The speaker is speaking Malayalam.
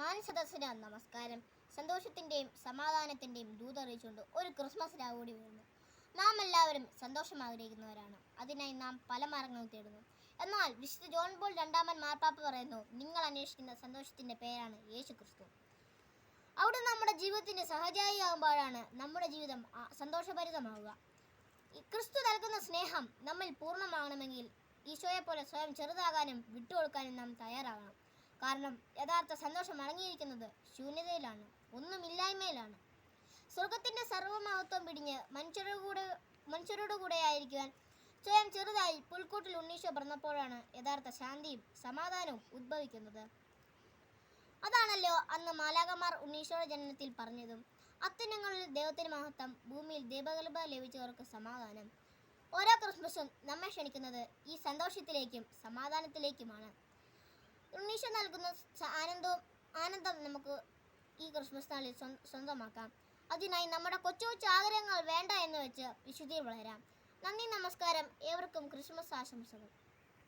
മാനസദസ്സിന് നമസ്കാരം. സന്തോഷത്തിന്റെയും സമാധാനത്തിന്റെയും ദൂതറിയിച്ചുകൊണ്ട് ഒരു ക്രിസ്മസ് രാവ് കൂടി വരുന്നു നാം എല്ലാവരും സന്തോഷം ആഗ്രഹിക്കുന്നവരാണ്. അതിനായി നാം പല മാർഗങ്ങളും തേടുന്നു. എന്നാൽ വിശുദ്ധ ജോൺ ബോൾ രണ്ടാമൻ മാർപ്പാപ്പ പറയുന്നു നിങ്ങൾ അന്വേഷിക്കുന്ന സന്തോഷത്തിന്റെ പേരാണ് യേശു ക്രിസ്തു അവിടെ നമ്മുടെ ജീവിതത്തിന്റെ സഹചാരിയാകുമ്പോഴാണ് നമ്മുടെ ജീവിതം സന്തോഷഭരിതമാവുക. ക്രിസ്തു നൽകുന്ന സ്നേഹം നമ്മിൽ പൂർണമാകണമെങ്കിൽ പോലെ സ്വയം ചെറുതാകാനും വിട്ടുകൊടുക്കാനും നാം തയ്യാറാകണം. കാരണം യഥാർത്ഥ സന്തോഷം അടങ്ങിയിരിക്കുന്നത് ശൂന്യതയിലാണ് ഒന്നുമില്ലായ്മയിലാണ്. സ്വർഗത്തിന്റെ സർവമഹത്വം പിടിഞ്ഞ് മനുഷ്യരുടെ കൂടെ മനുഷ്യരുടെ കൂടെ ആയിരിക്കുവാൻ സ്വയം ചെറുതായി പുൽക്കൂട്ടിൽ ഉണ്ണീശോ പറഞ്ഞപ്പോഴാണ് യഥാർത്ഥ ശാന്തിയും സമാധാനവും ഉദ്ഭവിക്കുന്നത്. അതാണല്ലോ അന്ന് മാലാകമാർ ഉണ്ണീശോയുടെ ജനനത്തിൽ പറഞ്ഞതും അത്യുന്നങ്ങളിൽ ദൈവത്തിന് മഹത്വം ഭൂമിയിൽ ദീപകൽപ ലഭിച്ചവർക്ക് സമാധാനം. ഓരോ ക്രിസ്മസും നമ്മെ ക്ഷണിക്കുന്നത് ഈ സന്തോഷത്തിലേക്കും സമാധാനത്തിലേക്കുമാണ്. ഉണ്ണീശോ നൽകുന്ന ആനന്ദവും ആനന്ദം നമുക്ക് ഈ ക്രിസ്മസ് നാളിൽ സ്വ- സ്വന്തമാക്കാം. അതിനായി നമ്മുടെ കൊച്ചു കൊച്ചു ആഗ്രഹങ്ങൾ വേണ്ട എന്ന് വെച്ച് വിശുദ്ധി വളരാം. നന്ദി നമസ്കാരം. ഏവർക്കും ക്രിസ്മസ് ആശംസകൾ.